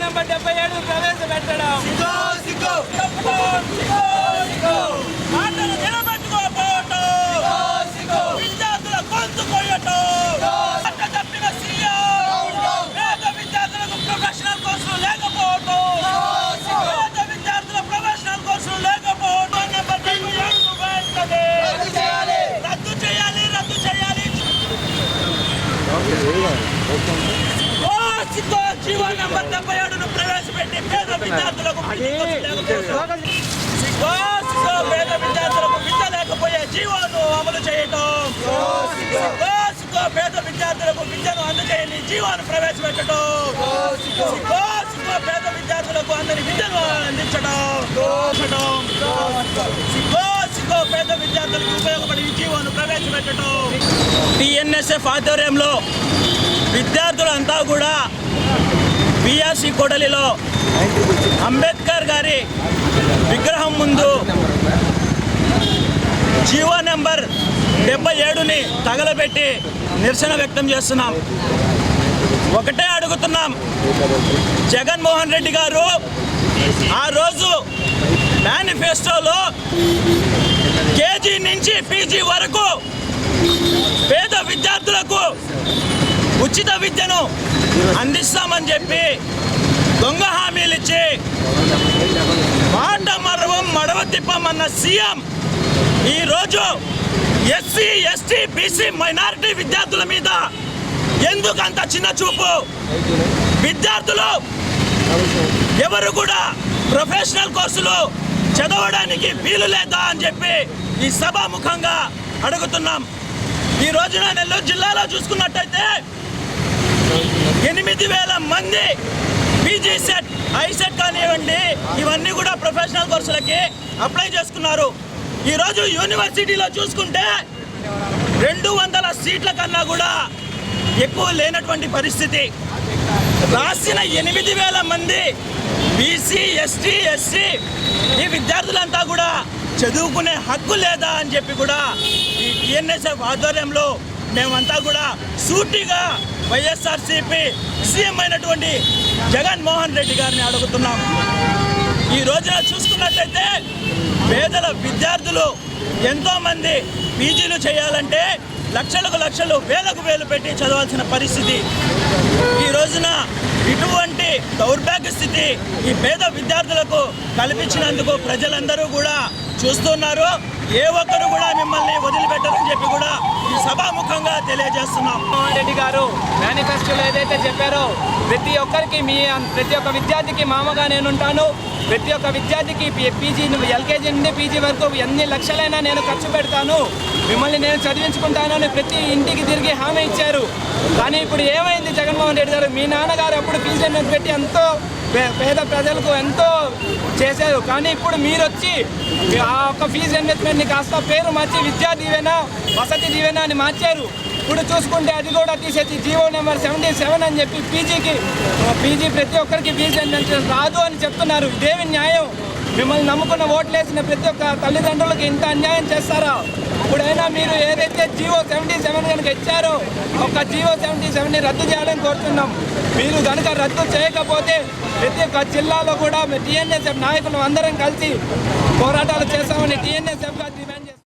Number డెబ్బై ఏడు ప్రవేశపెట్టడం. మాటలు నిలబెట్టుకోకపోవటం విద్యార్థుల గొంతు కొయ్యటం తప్పిన పేద విద్యార్థులకు ప్రొఫెషనల్ కోర్సులు లేకపోవటం పేద విద్యార్థుల ప్రొఫెషనల్ కోర్సులు లేకపోవటం నెంబర్ డెబ్బై ఏడును వెంటనే రద్దు చేయాలి. రద్దు చేయాలి సిద్ధో జీవో నంబర్ డెబ్బై ఏడును ప్రవేశపెట్టి పేద విద్యార్థులకు. సిద్ధో సిద్ధో పేద విద్యార్థులకు విద్య లేకపోయే జీవోను అమలు చేయటం. సిద్ధో సిద్ధో పేద విద్యార్థులకు విద్యను అందజేయని జీవోను ప్రవేశపెట్టడం. సిద్ధో సిద్ధో పేద విద్యార్థులకు అందరి విద్యను అందించడం. సిద్ధో సిద్ధో పేద విద్యార్థులకు ఉపయోగపడే జీవోను ప్రవేశపెట్టడం. టిఎన్ఎస్ఎఫ్ ఆధ్వర్యంలో విద్యార్థులంతా కూడా బిఆర్సి కొడలిలో అంబేద్కర్ గారి విగ్రహం ముందు జీవో నెంబర్ డెబ్బై ఏడుని తగలబెట్టి నిరసన వ్యక్తం చేస్తున్నాం. ఒకటే అడుగుతున్నాం. జగన్మోహన్ రెడ్డి గారు ఆ రోజు మేనిఫెస్టోలో కేజీ నుంచి పీజీ వరకు పేద విద్యార్థులకు ఉచిత విద్యను అందిస్తామని చెప్పి దొంగ హామీలు ఇచ్చి మాట మరవం మడవ తిప్పమన్న సీఎం ఈరోజు ఎస్సీ ఎస్టీ బీసీ మైనారిటీ విద్యార్థుల మీద ఎందుకు అంత చిన్న చూపు? విద్యార్థులు ఎవరు కూడా ప్రొఫెషనల్ కోర్సులు చదవడానికి వీలు లేదా అని చెప్పి ఈ సభాముఖంగా అడుగుతున్నాం. ఈ రోజున నెల్లూరు జిల్లాలో చూసుకున్నట్టయితే ఎనిమిది వేల మంది పీజీ సెట్ ఐసెట్ కానివ్వండి ఇవన్నీ కూడా ప్రొఫెషనల్ కోర్సులకి అప్లై చేసుకున్నారు. ఈరోజు యూనివర్సిటీలో చూసుకుంటే రెండు వందల సీట్ల కన్నా కూడా ఎక్కువ లేనటువంటి పరిస్థితి. రాసిన ఎనిమిది వేల మంది బీసీ ఎస్టీ ఎస్సీ ఈ విద్యార్థులంతా కూడా చదువుకునే హక్కు లేదా అని చెప్పి కూడా ఈ టిఎన్ఎస్ఎఫ్ ఆధ్వర్యంలో మేమంతా కూడా సూటిగా వైఎస్ఆర్సీపీ సీఎం అయినటువంటి జగన్మోహన్ రెడ్డి గారిని అడుగుతున్నాం. ఈ రోజున చూసుకున్నట్లయితే పేదల విద్యార్థులు ఎంతోమంది పీజీలు చేయాలంటే లక్షలకు లక్షలు వేలకు వేలు పెట్టి చదవాల్సిన పరిస్థితి. ఈ రోజున ఇటువంటి దౌర్భాగ్య స్థితి ఈ పేద విద్యార్థులకు కల్పించినందుకు ప్రజలందరూ కూడా చూస్తున్నారు. ఏ ఒక్కరు కూడా మిమ్మల్ని వదిలిపెట్టరని చెప్పి కూడా తెలియజేస్తున్నాం. జగన్మోహన్ రెడ్డి గారు మేనిఫెస్టోలో ఏదైతే చెప్పారో ప్రతి ఒక్కరికి మీ ప్రతి ఒక్క విద్యార్థికి మామగా నేను ఉంటాను ప్రతి ఒక్క విద్యార్థికి పీజీ ఎల్కేజీ నుండి పీజీ వరకు ఎన్ని లక్షలైనా నేను ఖర్చు పెడతాను. మిమ్మల్ని నేను చదివించుకుంటాను అని ప్రతి ఇంటికి తిరిగి హామీ ఇచ్చారు. కానీ ఇప్పుడు ఏమైంది జగన్మోహన్ రెడ్డి గారు? మీ నాన్నగారు అప్పుడు పీజీ పెట్టి ఎంతో పేద ప్రజలకు ఎంతో చేశారు. కానీ ఇప్పుడు మీరు వచ్చి ఆ ఒక్క ఫీజు ఇన్వెస్ట్మెంట్ని కాస్త పేరు మార్చి విద్యా దీవెన వసతి దీవెన అని మార్చారు. ఇప్పుడు చూసుకుంటే అది కూడా తీసేసి జీవో నెంబర్ సెవెంటీ సెవెన్ అని చెప్పి పీజీకి పీజీ ప్రతి ఒక్కరికి పీజీ రాదు అని చెప్తున్నారు. ఇదేమి న్యాయం. మిమ్మల్ని నమ్ముకున్న ఓట్లేసిన ప్రతి ఒక్క తల్లిదండ్రులకు ఇంత అన్యాయం చేస్తారా? ఇప్పుడైనా మీరు ఏదైతే జీవో సెవెంటీ సెవెన్ కనుక ఇచ్చారో ఒక జీవో సెవెంటీ సెవెన్ని రద్దు చేయాలని కోరుతున్నాం. మీరు కనుక రద్దు చేయకపోతే ప్రతి ఒక్క జిల్లాలో కూడా టీఎన్ఎస్ఎఫ్ నాయకులు అందరం కలిసి పోరాటాలు చేస్తామని టీఎన్ఎస్ఎఫ్గా డిమాండ్ చేస్తాం